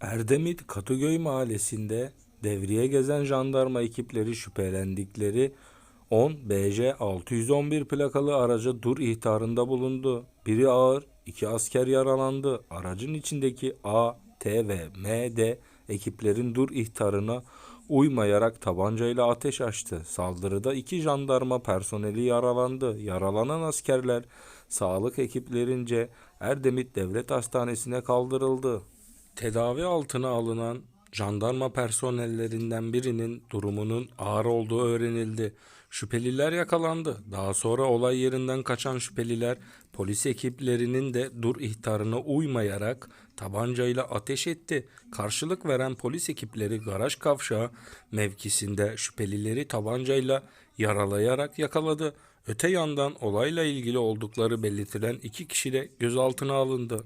Erdemit Katıköy mahallesinde devriye gezen jandarma ekipleri şüphelendikleri 10 BJ 611 plakalı araca dur ihtarında bulundu. Biri ağır, iki asker yaralandı. Aracın içindeki A, T ve M de ekiplerin dur ihtarına uymayarak tabancayla ateş açtı. Saldırıda iki jandarma personeli yaralandı. Yaralanan askerler sağlık ekiplerince Erdemit Devlet Hastanesi'ne kaldırıldı. Tedavi altına alınan jandarma personellerinden birinin durumunun ağır olduğu öğrenildi. Şüpheliler yakalandı. Daha sonra olay yerinden kaçan şüpheliler polis ekiplerinin de dur ihtarına uymayarak tabancayla ateş etti. Karşılık veren polis ekipleri garaj kavşağı mevkisinde şüphelileri tabancayla yaralayarak yakaladı. Öte yandan olayla ilgili oldukları belirtilen iki kişi de gözaltına alındı.